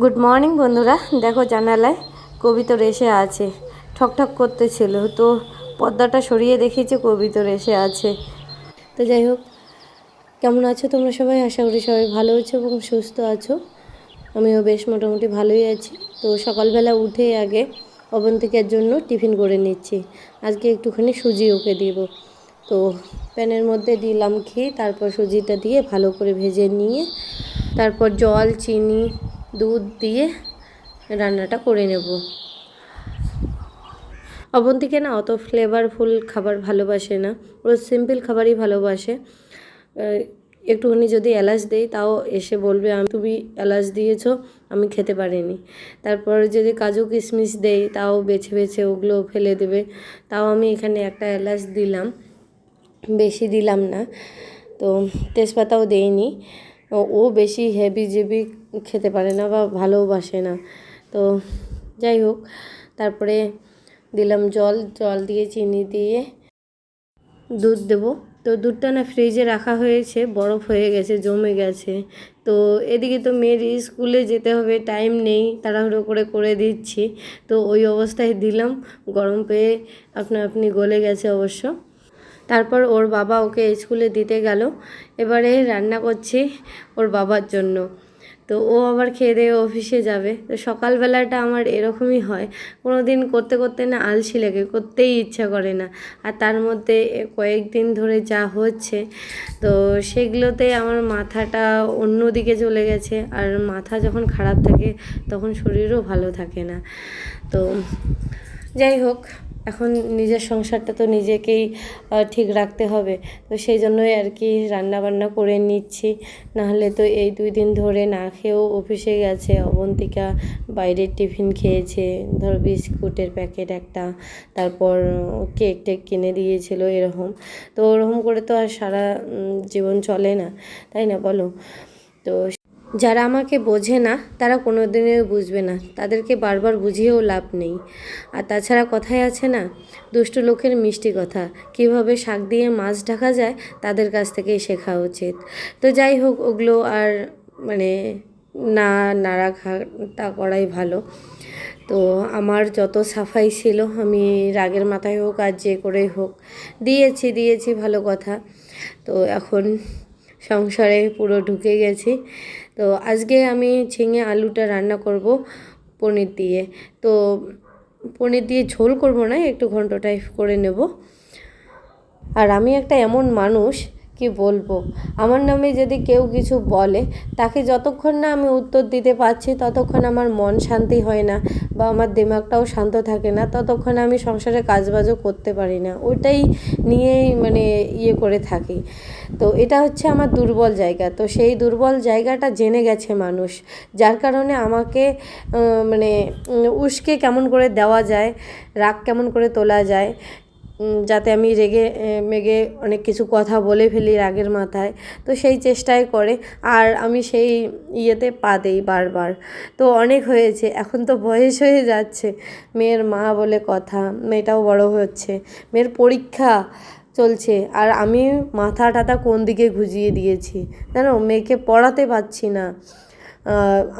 Good morning বন্ধুরা। দেখো, জানালায় কবিতর এসে আছে। ঠকঠক করতেছিল। তো পর্দাটা সরিয়ে দেখিয়েছে, কবিতর এসে আছে। তো যাই হোক, কেমন আছো তোমরা সবাই? আশা করি সবাই ভালো আছো এবং সুস্থ আছো। আমিও বেশ মোটামুটি ভালোই আছি। তো সকালবেলা উঠে আগে অবন্তিকার জন্য টিফিন করে নিচ্ছি। আজকে একটুখানি সুজি ওকে দিব। তো প্যানের মধ্যে দিলাম ঘি, তারপর সুজিটা দিয়ে ভালো করে ভেজে নিয়ে, তারপর জল, চিনি দুধ দিয়ে রান্নাটা করে নেব। অবন্তিকে না অত ফ্লেভারফুল খাবার ভালোবাসে না। ও সিম্পল খাবারই ভালোবাসে। একটুখানি যদি এলাচ দেই, তাও এসে বলবে, আমি, তুমি এলাচ দিয়েছ, আমি খেতে পারিনি। তারপর যদি কাজু কিশমিশ দেই, তাও বেছে বেছে ওগুলো ফেলে দেবে। তাও আমি এখানে একটা এলাচ দিলাম। বেশি দিলাম না। তো তেজপাতাও দেইনি। ও- বেশি হেভি জেবি খেতে পারে না বা ভালোবাসে না। তো যাই হোক, তারপরে দিলাম জল জল দিয়ে চিনি দিয়ে দুধ দেবো। তো দুধটা না ফ্রিজে রাখা হয়েছে, বরফ হয়ে গেছে, জমে গেছে। তো এদিকে তো মেয়ের স্কুলে যেতে হবে, টাইম নেই, তাড়াহুড়ো করে করে দিচ্ছি। তো ওই অবস্থায় দিলাম, গরম পেয়ে আপনা আপনি গলে গেছে অবশ্য। তারপর ওর বাবা ওকে স্কুলে দিতে গেল। এবারে রান্না করছি ওর বাবার জন্য। তো ও আবার খেয়ে দিয়ে অফিসে যাবে। তো সকালবেলাটা আমার এরকমই হয়। কোনো দিন করতে করতে না আলসি লাগে, করতেই ইচ্ছা করে না। আর তার মধ্যে কয়েকদিন ধরে যা হচ্ছে, তো সেগুলোতে আমার মাথাটা অন্য দিকে চলে গেছে। আর মাথা যখন খারাপ থাকে, তখন শরীরও ভালো থাকে না। তো যাই হোক এখন নিজের সংসারটা তো নিজেকেই ঠিক রাখতে হবে। তো সেই জন্যই আর কি রান্না বান্না করে নিচ্ছি। নাহলে তো এই দুই দিন ধরে না খেয়েও অফিসে গেছে, অবন্তিকা বাইরের টিফিন খেয়েছে। ধরো বিস্কুটের প্যাকেট একটা, তারপর কেক টেক কিনে দিয়েছিল এরকম। তো ওরকম করে তো আর সারা জীবন চলে না, তাই না বলো? তো যারা আমাকে বোঝে না, তারা কোনো দিনও বুঝবে না। তাদেরকে বারবার বুঝিয়েও লাভ নেই। আর তাছাড়া কথায় আছে না, দুষ্ট লোকের মিষ্টি কথা। কীভাবে শাক দিয়ে মাছ ঢাকা যায়, তাদের কাছ থেকেই শেখা উচিত। তো যাই হোক, ওগুলো আর মানে না, নাড়া খাটা করাই ভালো। তো আমার যত সাফাই ছিল, আমি রাগের মাথায় হোক আর যে করেই হোক, দিয়েছি দিয়েছি ভালো কথা। তো এখন সংসারে পুরো ঢুকে গেছি। তো আজকে আমি ঝিঙে আলুটা রান্না করব পনির দিয়ে। তো পনির দিয়ে ঝোল করব না, একটু ঘন্ট টাইপ করে নেব। আর আমি একটা এমন মানুষ কি বলব? আমার নামে যদি কেউ কিছু বলে, তাকে যতক্ষণ না আমি উত্তর দিতে পারছি, ততক্ষণ আমার মন শান্তি হয় না বা আমার দিমাগটাও শান্ত থাকে না, ততক্ষণ আমি সংসারে কাজবাজও করতে পারি না। ওটাই নিয়েই মানে ইয়ে করে থাকি। তো এটা হচ্ছে আমার দুর্বল জায়গা। তো সেই দুর্বল জায়গাটা জেনে গেছে মানুষ। যার কারণে আমাকে মানে উস্কে কেমন করে দেওয়া যায়, রাগ কেমন করে তোলা যায় যাতে আমি রেগে মেগে অনেক কিছু কথা বলে ফেলি রাগের মাথায়। তো সেই চেষ্টাই করে। আর আমি সেই ইয়েতে পা দেই বারবার। তো অনেক হয়েছে। এখন তো বয়স হয়ে যাচ্ছে। মেয়ের মা বলে কথা, মেয়েটাও বড় হচ্ছে। মেয়ের পরীক্ষা চলছে। আর আমি মাথা টাথা কোন দিকে ঘুজিয়ে দিয়েছি? জানো, মেয়েকে পড়াতে পারছি না।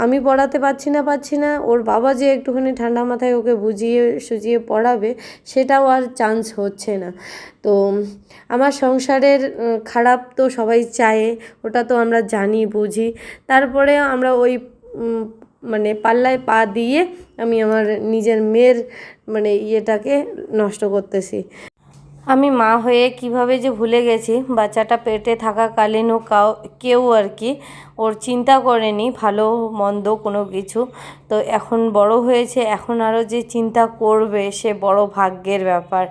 আমি পড়াতে পারছি না পারছি না। ওর বাবা যে একটুখানি ঠান্ডা মাথায় ওকে বুঝিয়ে সুজিয়ে পড়াবে, সেটাও আর চান্স হচ্ছে না। তো আমার সংসারের খারাপ তো সবাই চায়, ওটা তো আমরা জানি, বুঝি। তারপরে আমরা ওই মানে পাল্লায় পা দিয়ে আমি আমার নিজের মেয়ের মানে ইয়েটাকে নষ্ট করতেছি। আমি মা হয়ে কীভাবে যে ভুলে গেছি, বাচ্চাটা পেটে থাকাকালীনও কাউ, কেউ আর কি ওর চিন্তা করেনি, ভালো মন্দ কোনো কিছু। তো এখন বড় হয়েছে, এখন আরও যে চিন্তা করবে সে বড় ভাগ্যের ব্যাপার।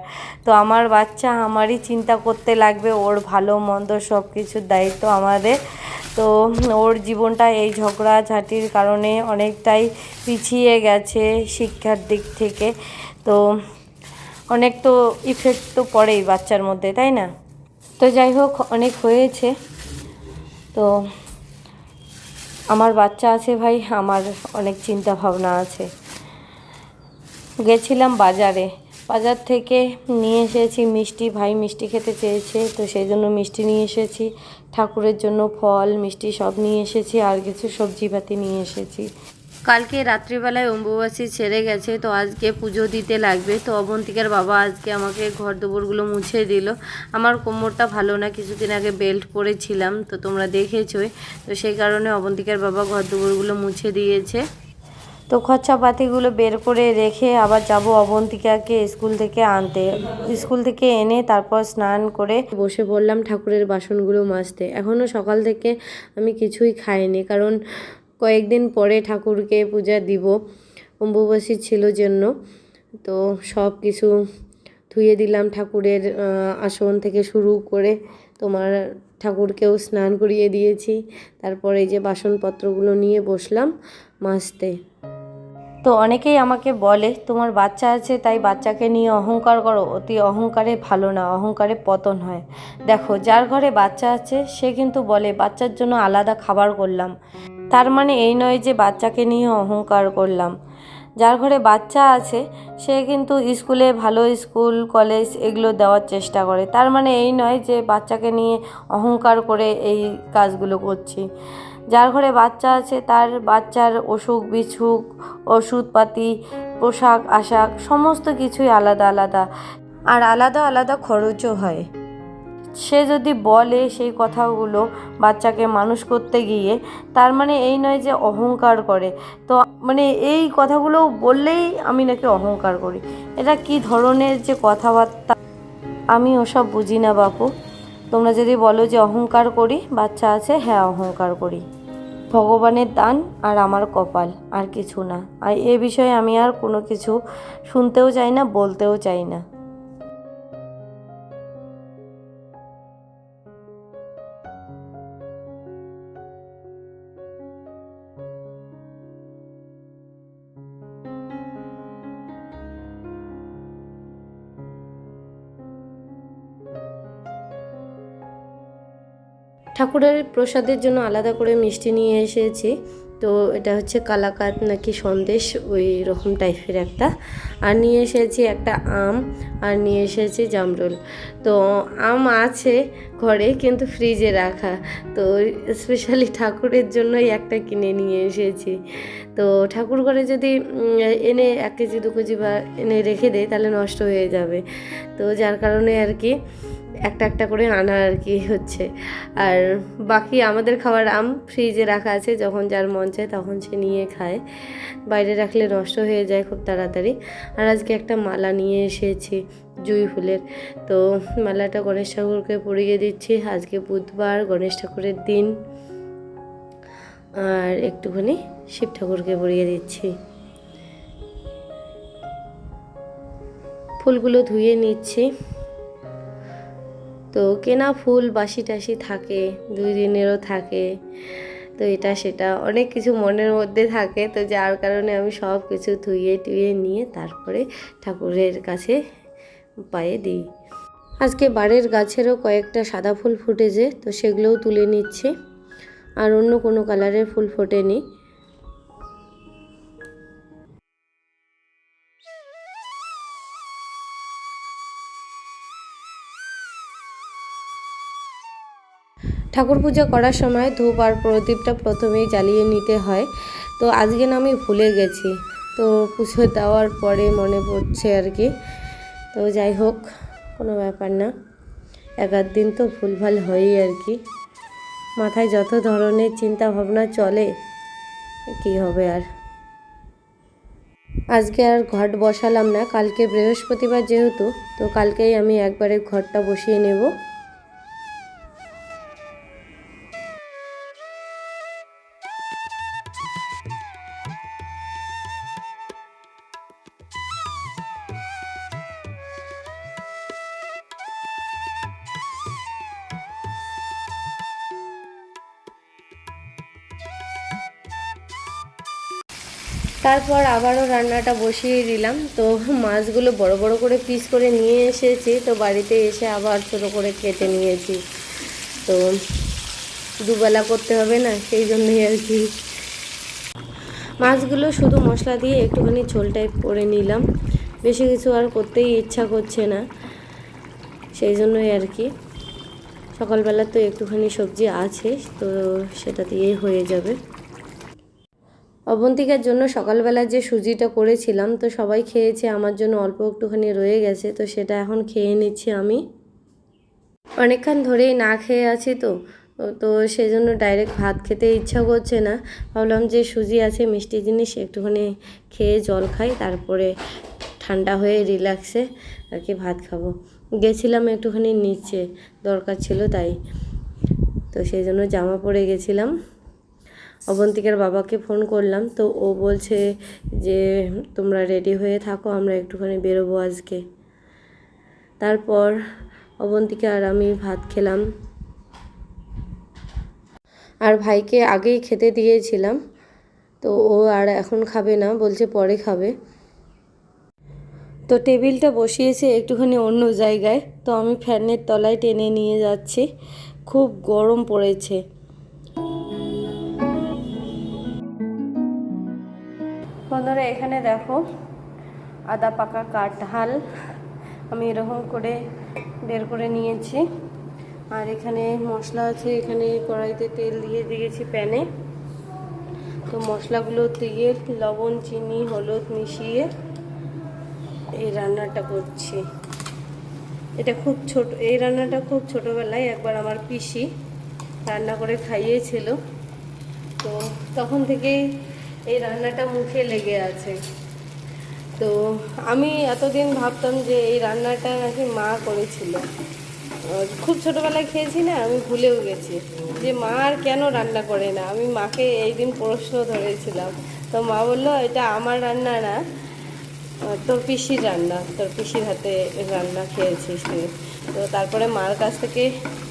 তো আমার বাচ্চা আমারই চিন্তা করতে লাগবে, ওর ভালো মন্দ সব কিছুর দায়িত্ব আমাদের। তো ওর জীবনটা এই ঝগড়াঝাটির কারণে অনেকটাই পিছিয়ে গেছে শিক্ষার দিক থেকে। তো অনেক তো ইফেক্ট তো পড়েই বাচ্চার মধ্যে, তাই না? তো যাই হোক, অনেক হয়েছে। তো আমার বাচ্চা আছে ভাই, আমার অনেক চিন্তা ভাবনা আছে। গেছিলাম বাজারে। বাজার থেকে নিয়ে এসেছি মিষ্টি, ভাই মিষ্টি খেতে চেয়েছে, তো সেই জন্য মিষ্টি নিয়ে এসেছি। ঠাকুরের জন্য ফল, মিষ্টি সব নিয়ে এসেছি, আর কিছু সবজিপাতি নিয়ে এসেছি। কালকে রাত্রিবেলায় অম্বুবাসী ছেড়ে গেছে, তো আজকে পুজো দিতে লাগবে। তো অবন্তিকার বাবা আজকে আমাকে ঘর দুপুরগুলো মুছে দিল। আমার কোমরটা ভালো না, কিছুদিন আগে বেল্ট পরেছিলাম, তো তোমরা দেখেছোই। তো সেই কারণে অবন্তিকার বাবা ঘর দুপুরগুলো মুছে দিয়েছে। তো খরচাপাতিগুলো বের করে রেখে আবার যাব অবন্তিকাকে স্কুল থেকে আনতে। স্কুল থেকে এনে তারপর স্নান করে বসে পড়লাম ঠাকুরের বাসনগুলো মাজতে। এখনও সকাল থেকে আমি কিছুই খাইনি, কারণ কয়েকদিন পরে ঠাকুরকে পূজা দিব অম্বুবাসী ছিল জন্য। তো সব কিছু ধুয়ে দিলাম ঠাকুরের আসন থেকে শুরু করে তোমার ঠাকুরকেও স্নান করিয়ে দিয়েছি। তারপরে এই যে বাসনপত্রগুলো নিয়ে বসলাম মাজতে। তো অনেকেই আমাকে বলে, তোমার বাচ্চা আছে, তাই বাচ্চাকে নিয়ে অহংকার করো। অতি অহংকারে ভালো না, অহংকারে পতন হয়। দেখো, যার ঘরে বাচ্চা আছে, সে কিন্তু বলে, বাচ্চার জন্য আলাদা খাবার করলাম। তার মানে এই নয় যে বাচ্চাকে নিয়ে অহংকার করলাম। যার ঘরে বাচ্চা আছে, সে কিন্তু স্কুলে ভালো স্কুল, কলেজ এগুলো দেওয়ার চেষ্টা করে। তার মানে এই নয় যে বাচ্চাকে নিয়ে অহংকার করে এই কাজগুলো করছি। যার ঘরে বাচ্চা আছে, তার বাচ্চার অসুখ বিসুখ, ওষুধপাতি, পোশাক আশাক সমস্ত কিছুই আলাদা আলাদা। আর আলাদা আলাদা খরচও হয়। সে যদি বলে সেই কথাগুলো বাচ্চাকে মানুষ করতে গিয়ে, তার মানে এই নয় যে অহংকার করে। তো মানে এই কথাগুলো বললেই আমি নাকি অহংকার করি। এটা কি ধরনের যে কথাবার্তা? আমি ওসব বুঝি না বাপু। তোমরা যদি বলো যে অহংকার করি, বাচ্চা আছে হ্যাঁ অহংকার করি। ভগবানের দান আর আমার কপাল, আর কিছু না। আর এ বিষয়ে আমি আর কোনো কিছু শুনতেও চাই না, বলতেও চাই না। ঠাকুরের প্রসাদের জন্য আলাদা করে মিষ্টি নিয়ে এসেছি। তো এটা হচ্ছে কালাকাত নাকি সন্দেশ, ওই রকম টাইপের একটা। আর নিয়ে এসেছি একটা আম, আর নিয়ে এসেছি জামরুল। তো আম আছে ঘরে, কিন্তু ফ্রিজে রাখা। তো স্পেশালি ঠাকুরের জন্যই একটা কিনে নিয়ে এসেছি। তো ঠাকুর ঘরে যদি এনে এক কেজি, দু কেজি বা এনে রেখে দেয়, তাহলে নষ্ট হয়ে যাবে। তো যার কারণে আর কি একটা একটা করে আনা আর কি হচ্ছে। আর বাকি আমাদের খাবার আম ফ্রিজে রাখা আছে, যখন যার মন চায় তখন সে নিয়ে খায়। বাইরে রাখলে নষ্ট হয়ে যায় খুব তাড়াতাড়ি। আর আজকে একটা মালা নিয়ে এসেছি জুঁই ফুলের। তো মালাটা গণেশ ঠাকুরকে পরিয়ে দিচ্ছি। আজকে বুধবার, গণেশ ঠাকুরের দিন। আর একটুখানি শিব ঠাকুরকে পরিয়ে দিচ্ছি। ফুলগুলো ধুয়ে নিচ্ছি। তো কেনা ফুল বাসি টাসি থাকে, দুই দিনেরও থাকে, তো এটা সেটা। অনেক কিছু মনের মধ্যে থাকে, তো যার কারণে আমি সব কিছু ধুয়ে টুয়ে নিয়ে তারপরে ঠাকুরের কাছে পায়ে দিই। আজকে বাড়ির গাছেরও কয়েকটা সাদা ফুল ফুটেছে, তো সেগুলোও তুলে নিচ্ছে। আর অন্য কোনো কালারের ফুল ফোটেনি। ঠাকুর পূজা করার সময় ধূপ আর প্রদীপটা প্রথমেই জ্বালিয়ে নিতে হয়। তো আজকে না আমি ভুলে গেছি। তো পুজো দেওয়ার পরে মনে পড়ছে আর কি। তো যাই হোক, কোনো ব্যাপার না। এক দিন তো ভুলভাল হয়ই আর কি। মাথায় যত ধরনের চিন্তা ভাবনা চলে, কি হবে আর? আজকে আর ঘট বসালাম না, কালকে বৃহস্পতিবার যেহেতু, তো কালকেই আমি একবারে ঘরটা বসিয়ে নেব। তারপর আবারও রান্নাটা বসিয়ে দিলাম। তো মাছগুলো বড় বড় করে পিস করে নিয়ে এসেছি। তো বাড়িতে এসে আবার ছোটো করে কেটে নিয়েছি। তো দুবেলা করতে হবে না, সেই জন্যই আর কি। মাছগুলো শুধু মশলা দিয়ে একটুখানি ঝোল টাইপ করে নিলাম। বেশি কিছু আর করতেই ইচ্ছা করছে না, সেই জন্যই আর কি। সকালবেলা তো একটুখানি সবজি আছে, তো সেটা দিয়েই হয়ে যাবে। অবন্তিকার জন্য সকালবেলা যে সুজিটা করেছিলাম, তো সবাই খেয়েছে, আমার জন্য অল্প একটুখানি রয়ে গেছে, তো সেটা এখন খেয়ে নিচ্ছি আমি। অনেকক্ষণ ধরেই না খেয়ে আছি তো তো সেই জন্য ডাইরেক্ট ভাত খেতে ইচ্ছা করছে না। ভাবলাম যে সুজি আছে, মিষ্টি জিনিস একটুখানি খেয়ে জল খাই, তারপরে ঠান্ডা হয়ে রিল্যাক্সে আর কি ভাত খাব। গেছিলাম একটুখানি নিচে, দরকার ছিল তাই, তো সেই জন্য জামা পরে গেছিলাম। অবন্তিকার বাবাকে ফোন করলাম, তো ও বলছে যে, তোমরা রেডি হয়ে থাকো, আমরা একটুখানি বেরোবো আজকে। তারপর অবন্তিকা আর আমি ভাত খেলাম। আর ভাইকে আগেই খেতে দিয়েছিলাম, তো ও আর এখন খাবে না, বলছে পরে খাবে। তো টেবিলটা বসিয়েছে একটুখানি অন্য জায়গায়, তো আমি ফ্যানের তলায় টেনে নিয়ে যাচ্ছি। খুব গরম পড়েছে। বন্ধুরা, এখানে দেখো আদা পাকা কাঠহাল আমি এরকম করে বের করে নিয়েছি। আর এখানে মশলা আছে, এখানে কড়াইতে তেল দিয়ে দিয়েছি প্যানে। তো মশলাগুলো দিয়ে লবণ, চিনি, হলুদ মিশিয়ে এই রান্নাটা করছি। এটা খুব ছোট, এই রান্নাটা খুব ছোটোবেলায় একবার আমার পিসি রান্না করে খাইয়েছিল। তো তখন থেকেই এই রান্নাটা মুখে লেগে আছে। তো আমি এতদিন ভাবতাম যে এই রান্নাটা নাকি মা করেছিল। খুব ছোটোবেলায় খেয়েছি না, আমি ভুলেও গেছি যে মা আর কেন রান্না করে না? আমি মাকে এই দিন প্রশ্ন ধরেছিলাম। তো মা বলল, এটা আমার রান্না না তোর পিসির রান্না, তোর পিসির হাতে রান্না খেয়েছিস তুই। তো তারপরে মার কাছ থেকে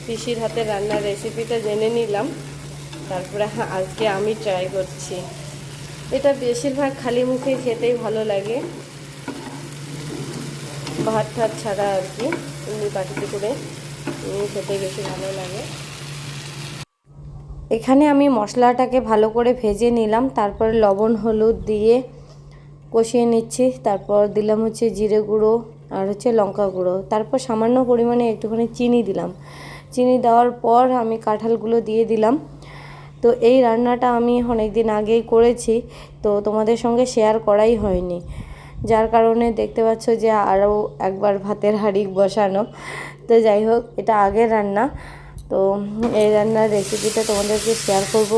পিসির হাতে রান্নার রেসিপিটা জেনে নিলাম। তারপরে আজকে আমি ট্রাই করছি। এটা বেশিরভাগ খালি মুখে খেতেই ভালো লাগে। ভাত ঠাত ছাড়া আর কি, এমনি বাটিতে করে খেতে বেশি ভালো লাগে। এখানে আমি মশলাটাকে ভালো করে ভেজে নিলাম, তারপরে লবণ, হলুদ দিয়ে কষিয়ে নিচ্ছি, তারপর দিলাম হচ্ছে জিরে গুঁড়ো আর হচ্ছে লঙ্কা গুঁড়ো। তারপর সামান্য পরিমাণে একটুখানি চিনি দিলাম। চিনি দেওয়ার পর আমি কাঁঠালগুলো দিয়ে দিলাম। তো এই রান্নাটা আমি অনেক দিন আগেই করেছি, তো তোমাদের সঙ্গে শেয়ার করাই হয়নি। যার কারণে দেখতে পাচ্ছ যে আরও একবার ভাতের হাঁড়ি বসানো। তো যাই হোক, এটা আগের রান্না। তো এই রান্নার রেসিপিটা তোমাদেরকে শেয়ার করব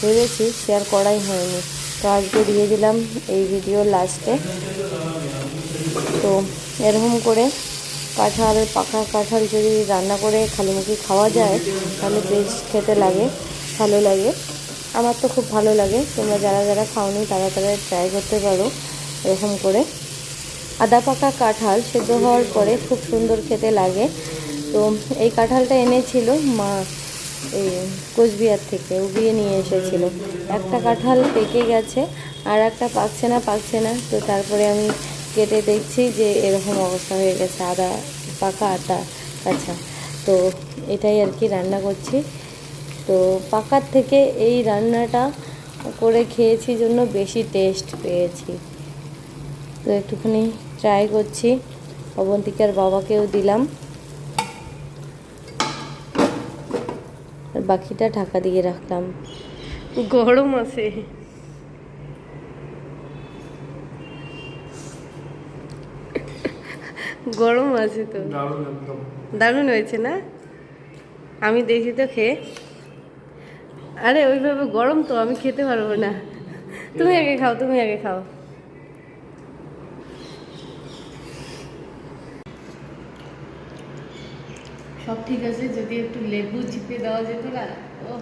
ভেবেছি শেয়ার করাই হয়নি। তো আজকে দিয়ে দিলাম এই ভিডিও লাস্টে তো এরকম করে কাঁঠাল, পাকা কাঁঠাল যদি রান্না করে খালিমুখি খাওয়া যায়, তাহলে বেশ খেতে লাগে। ভালো লাগে। আমার তো খুব ভালো লাগে। তোমরা যারা যারা খাওনি, তারা তারা ট্রাই করতে পারো এরকম করে। আদা পাকা কাঁঠাল সেদ্ধ হওয়ার পরে খুব সুন্দর খেতে লাগে। তো এই কাঁঠালটা এনেছিল মা এই কোচবিহার থেকে, উগিয়ে নিয়ে এসেছিল। একটা কাঁঠাল পেকে গেছে আর একটা পাকছে না পাকছে না। তো তারপরে আমি কেটে দেখছি যে এরকম অবস্থা হয়ে গেছে, আদা পাকা আটা আচ্ছা তো এটাই আর কি রান্না করছি। তো পাকার থেকে এই রান্নাটা করে খেয়েছি জন্য বেশি টেস্ট পেয়েছি। তো একটুখানি ট্রাই করছি। অবন্তিকার বাবাকেও দিলাম। আর বাকিটা ঢাকা দিয়ে রাখলাম। গরম আছে। গরম আছে তো। দারুণ দারুণ হয়েছে না? আমি দেখি তো খেয়ে। আরে ওইভাবে গরম তো আমি খেতে পারব না। তুমি আগে খাও তুমি আগে খাও। সব ঠিক আছে যদি একটু লেবু চিপে দেওয়া যেত না ও।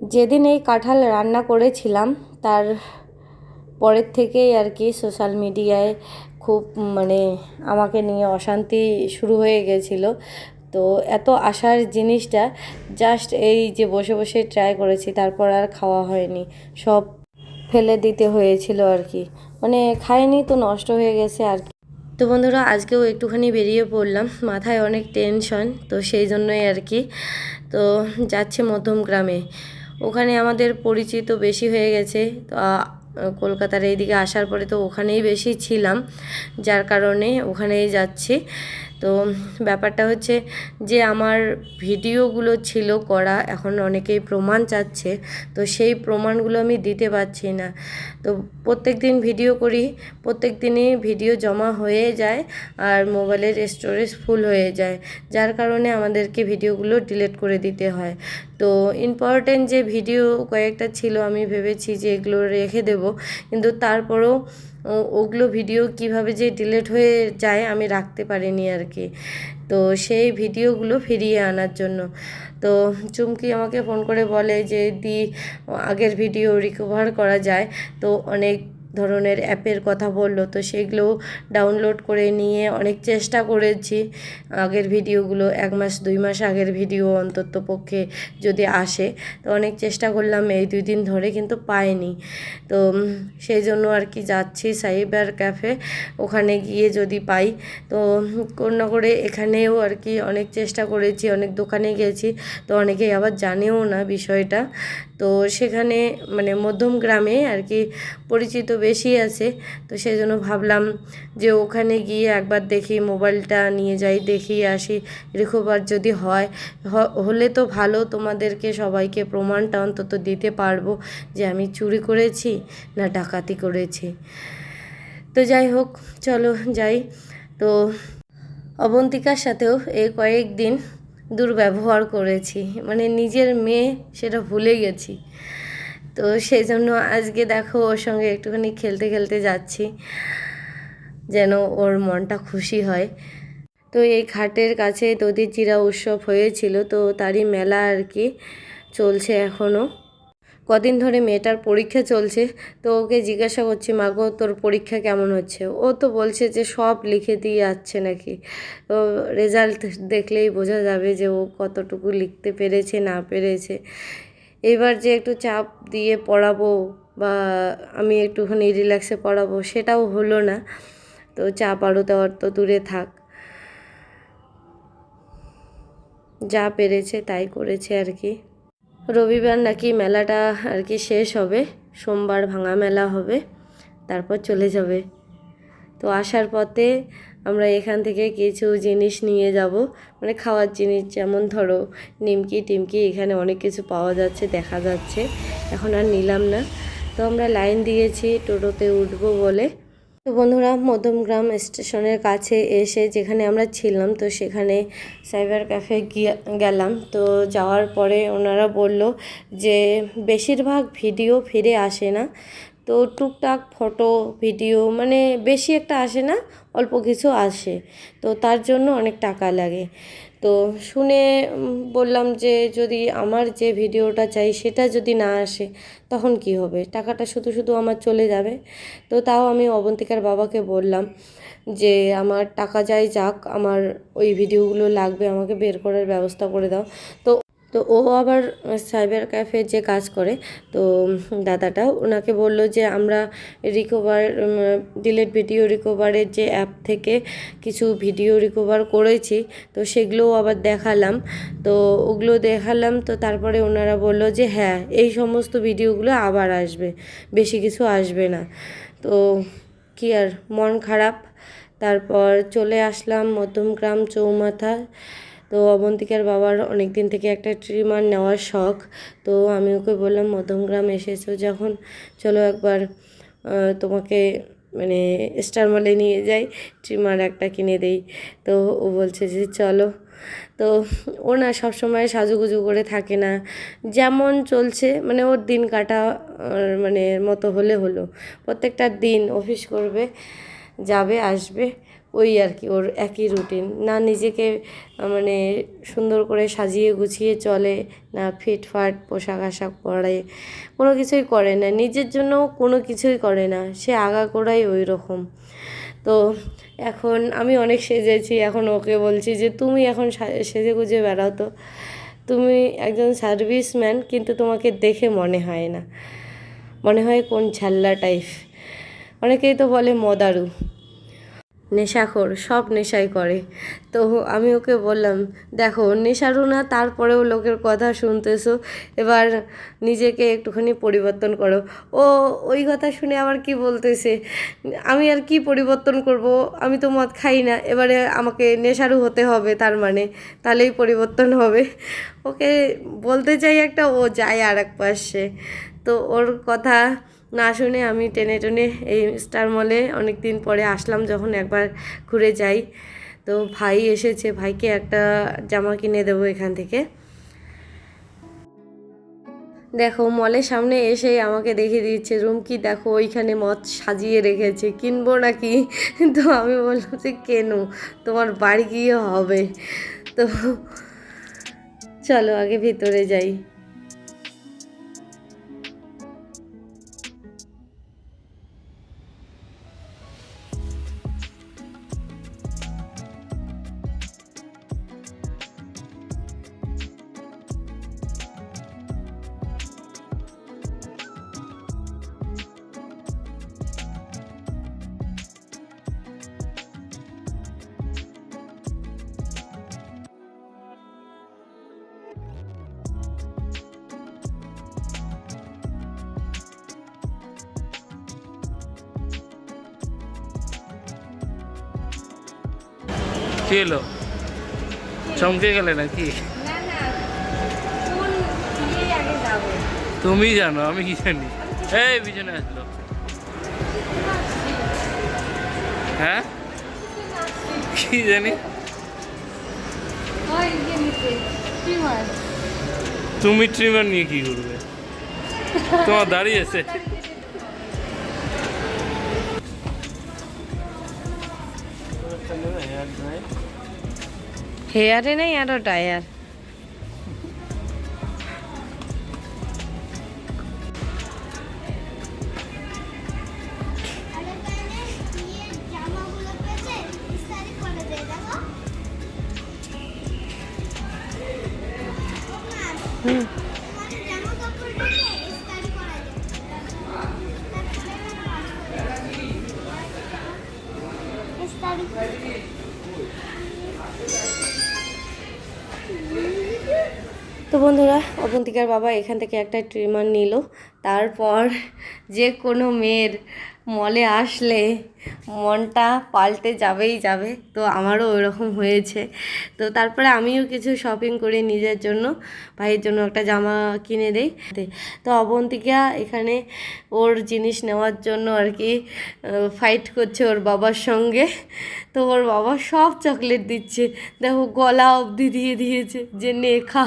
যেদিন এই কাঁঠাল রান্না করেছিলাম তার পরের থেকেই আর কি সোশ্যাল মিডিয়ায় খুব মানে আমাকে নিয়ে অশান্তি শুরু হয়ে গেছিল। তো এত আশার জিনিসটা জাস্ট এই যে বসে বসে ট্রাই করেছি, তারপর আর খাওয়া হয়নি। সব ফেলে দিতে হয়েছিল আর কি। মানে খাইনি তো নষ্ট হয়ে গেছে আর কি। তো বন্ধুরা, আজকেও একটুখানি বেরিয়ে পড়লাম। মাথায় অনেক টেনশন তো সেই জন্যই আর কি। তো যাচ্ছে মধ্যম গ্রামে। ওখানে আমাদের পরিচিত বেশি হয়ে গেছে। তো কলকাতার এইদিকে আসার পরে তো ওখানেই বেশি ছিলাম। যার কারণে ওখানেই যাচ্ছি। তো ব্যাপারটা হচ্ছে যে আমার ভিডিওগুলো ছিল করা, এখন অনেকেই প্রমাণ চাচ্ছে, তো সেই প্রমাণগুলো আমি দিতে পারছি না। তো প্রত্যেক দিন ভিডিও করি প্রত্যেক দিনই ভিডিও জমা হয়ে যায় আর মোবাইলের স্টোরেজ ফুল হয়ে যায়, যার কারণে আমাদেরকে ভিডিওগুলো ডিলিট করে দিতে হয়। তো ইম্পর্টেন্ট যে ভিডিও কয়েকটা ছিল, আমি ভেবেছি যে এগুলো রেখে দেব, কিন্তু তারপরেও ওগুলো ভিডিও কীভাবে যে ডিলেট হয়ে যায় আমি রাখতে পারিনি আর কি। তো সেই ভিডিওগুলো ফিরিয়ে আনার জন্য। তো চুমকি আমাকে ফোন করে বলে যে, দি, আগের ভিডিও রিকভার করা যায়। তো অনেক ধরনের অ্যাপের কথা বলল। তো সেগুলো ডাউনলোড করে নিয়ে অনেক চেষ্টা করেছি। আগের ভিডিওগুলো এক মাস, দুই মাস আগের ভিডিও অন্তত পক্ষে যদি আসে, তো অনেক চেষ্টা করলাম, এই দুই দিন ধরে কিন্তু পাইনি। তো সেই জন্য আর কি যাচ্ছি সাইবার ক্যাফে। ওখানে গিয়ে যদি পাই, তো কোনো করে এখানেও আর কি অনেক চেষ্টা করেছি, অনেক দোকানে গেছি। তো অনেকেই আবার জানেও না বিষয়টা। তো সেখানে মানে মধ্যম গ্রামে আর কি পরিচিত বেশি আছে। তো সেই জন্য ভাবলাম যে ওখানে গিয়ে একবার দেখি, মোবাইলটা নিয়ে যাই, দেখি, আসি। রিকভার যদি হয় হলে তো ভালো। তোমাদেরকে সবাইকে প্রমাণটা অন্তত দিতে পারব যে আমি চুরি করেছি না ডাকাতি করেছি। তো যাই হোক, চলো যাই। তো অবন্তিকার সাথেও এই কয়েকদিন দুর্ব্যবহার করেছি। মানে নিজের মেয়ে সেটা ভুলে গেছি। তো সেই জন্য আজকে দেখো ওর সঙ্গে একটুখানি খেলতে খেলতে যাচ্ছি, যেন ওর মনটা খুশি হয়। তো এই খাটের কাছে দধিচিরা উৎসব হয়েছিল, তো তারই মেলা আর কি চলছে এখনও কদিন ধরে মেয়েটার পরীক্ষা চলছে, তো ওকে জিজ্ঞাসা করছি মাগো তোর পরীক্ষা কেমন হচ্ছে? ও তো বলছে যে, সব লিখে দিয়ে যাচ্ছে নাকি। তো রেজাল্ট দেখলেই বোঝা যাবে যে, ও কতটুকু লিখতে পেরেছে, না পেরেছে। এবার যে একটু চাপ দিয়ে পড়াবো বা আমি একটুখানি রিল্যাক্সে পড়াবো, সেটাও হলো না। তো চাপ আরও দেওয়ার তো দূরে থাক। যা পেরেছে তাই করেছে আর কি। রবিবার নাকি মেলাটা আর কি শেষ হবে। সোমবার ভাঙা মেলা হবে, তারপর চলে যাবে। তো আসার পথে আমরা এখান থেকে কিছু জিনিস নিয়ে যাব। মানে খাওয়ার জিনিস যেমন ধরো, নিমকি টিমকি এখানে অনেক কিছু পাওয়া যাচ্ছে, দেখা যাচ্ছে। এখন আর নিলাম না। তো আমরা লাইন দিয়েছি, টোটোতে উঠবো বলে। তো বন্ধুরা মধ্যমগ্রাম স্টেশনের কাছে এসে যেখানে আমরা ছিলাম, তো সেখানে সাইবার ক্যাফে গিয়ে, গেলাম। তো যাওয়ার পরে ওনারা বলল যে বেশিরভাগ ভিডিও ফিরে আসে না। তো টুকটাক ফটো, ভিডিও মানে বেশি একটা আসে না, অল্প কিছু আসে। তো তার জন্য অনেক টাকা লাগে। তো শুনে বললাম যে যদি আমার যে ভিডিওটা চাই সেটা যদি না আসে, তখন কি হবে? টাকাটা শুধু শুধু আমার চলে যাবে। তো তাও আমি অবন্তিকার বাবাকে বললাম যে, আমার টাকা যাই যাক, আমার ওই ভিডিওগুলো লাগবে, আমাকে বের করার ব্যবস্থা করে দাও। তো তো ও আবার সাইবার ক্যাফে যে কাজ করে, তো দাদাটা ওনাকে বলল যে আমরা রিকভার ডিলেট ভিডিও রিকভারের যে অ্যাপ থেকে কিছু ভিডিও রিকভার করেছি, তো সেগুলোও আবার দেখালাম। তো ওগুলো দেখালাম, তো তারপরে ওনারা বলল যে হ্যাঁ এই সমস্ত ভিডিওগুলো আবার আসবে, বেশি কিছু আসবে না। তো কি আর, মন খারাপ। তারপর চলে আসলাম মধ্যমগ্রাম চৌমাথা। তো অবন্তিকার বাবার অনেক দিন থেকে একটা ট্রিমার নেওয়ার শখ। তো আমি ওকে বললাম মধ্যমগ্রাম এসেছ যখন, চলো একবার তোমাকে মানে স্টার মলে নিয়ে যাই, ট্রিমার একটা কিনে দেই। তো ও বলছে যে, চলো। তো ও না সবসময় সাজুগুজু করে থাকে না। যেমন চলছে মানে ওর দিন কাটা মানে মতো হলে হলো। প্রত্যেকটা দিন অফিস করবে, যাবে, আসবে। ওই আর কি, ওর একই রুটিন না নিজেকে মানে সুন্দর করে সাজিয়ে গুছিয়ে চলে, না ফিটফাট পোশাক আশাক পরে, কোনো কিছুই করে না। নিজের জন্য কোনো কিছুই করে না। সে আগাগোড়াই ওই রকম তো এখন আমি অনেক সেজেছি, এখন ওকে বলছি যে, তুমি এখন সেজে গুজে বেড়াও তো। তুমি একজন সার্ভিসম্যান কিন্তু তোমাকে দেখে মনে হয় না। মনে হয় কোন ছাল্লা টাইপ অনেকেই তো বলে মদারু। নেশাখোর, সব নেশাই করে। তো আমি ওকে বললাম, দেখো নেশারও না, তারপরেও লোকের কথা শুনতেছো। এবার নিজেকে একটুখানি পরিবর্তন করো। ও ওই কথা শুনে আবার কি বলতেছে? আমি আর কি পরিবর্তন করব? আমি তো মদ খাই না। এবারে আমাকে নেশারও হতে হবে, তার মানে। তাহলেই পরিবর্তন হবে। ওকে বলতে চাই একটা, ও যায় আর এক পাশে। তো ওর কথা না শুনে আমি টেনে টেনে এই স্টার মলে অনেক দিন পরে আসলাম যখন একবার ঘুরে যাই। তো ভাই এসেছে, ভাইকে একটা জামা কিনে দেবো এখান থেকে। দেখো মলের সামনে এসে আমাকে দেখিয়ে দিচ্ছে, রুম কি দেখো, ওইখানে মদ সাজিয়ে রেখেছে, কিনবো নাকি? তো আমি বললাম যে, কেন, তোমার বাড়ি গিয়ে হবে। তো চলো আগে ভিতরে যাই। কি চমকে গেলে নাকি? যাব? তুমি জানো আমি কি জানি। এই পিছনে আসলো। হ্যাঁ? কি জানি? তুমি ট্রিমার নিয়ে কি করবে? তোমার দাঁড়িয়ে আছে? হেয়ারে নেই আরও টায়ার জামাগুলো পেয়েছে তো বন্ধুরা অবন্তিকার বাবা এখান থেকে একটা ট্রিমার নিল। তারপর যে কোনো মেয়ের মলে আসলে মনটা পাল্টে যাবেই যাবে। তো আমারও ওইরকম হয়েছে। তো তারপরে আমিও কিছু শপিং করি নিজের জন্য। ভাইয়ের জন্য একটা জামা কিনে দেই। তো অবন্তিকা এখানে ওর জিনিস নেওয়ার জন্য আর কি ফাইট করছে ওর বাবার সঙ্গে। তো ওর বাবা সব চকলেট দিচ্ছে। দেখো গলা অবধি দিয়ে দিয়েছে যে নে খা।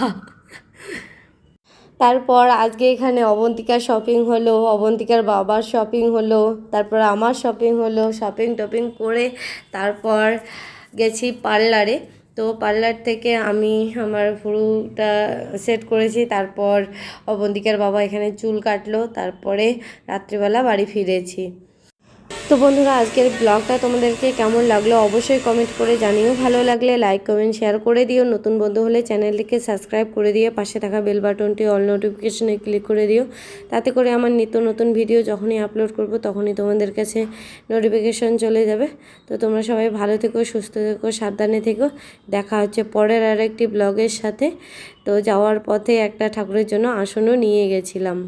তারপর আজকে এখানে অবন্তিকার শপিং হলো, অবন্তিকার বাবার শপিং হলো, তারপর আমার শপিং হলো শপিং টপিং করে তারপর গেছি পার্লারে। তো পার্লার থেকে আমি আমার ভুরুটা সেট করেছি, তারপর অবন্তিকার বাবা এখানে চুল কাটলো, তারপরে রাত্রিবেলা বাড়ি ফিরেছি। তো বন্ধুরা, আজকের ব্লগটা তোমাদেরকে কেমন লাগল অবশ্যই কমেন্ট করে জানিও। ভালো লাগলে লাইক কমেন্ট শেয়ার করে দিও। নতুন বন্ধু হলে চ্যানেলটিকে সাবস্ক্রাইব করে দিও। পাশে থাকা বেল বাটনটি অল নোটিফিকেশনে ক্লিক করে দিও। তাতে করে আমার নিত্য নতুন ভিডিও যখনই আপলোড করব, তখনই তোমাদের কাছে নোটিফিকেশন চলে যাবে। তো তোমরা সবাই ভালো থেকো, সুস্থ থেকো, সাবধানে থেকো। দেখা হচ্ছে পরের আরেকটি ব্লগের সাথে। তো যাওয়ার পথে একটা ঠাকুরের জন্য আসনও নিয়ে গেছিলাম।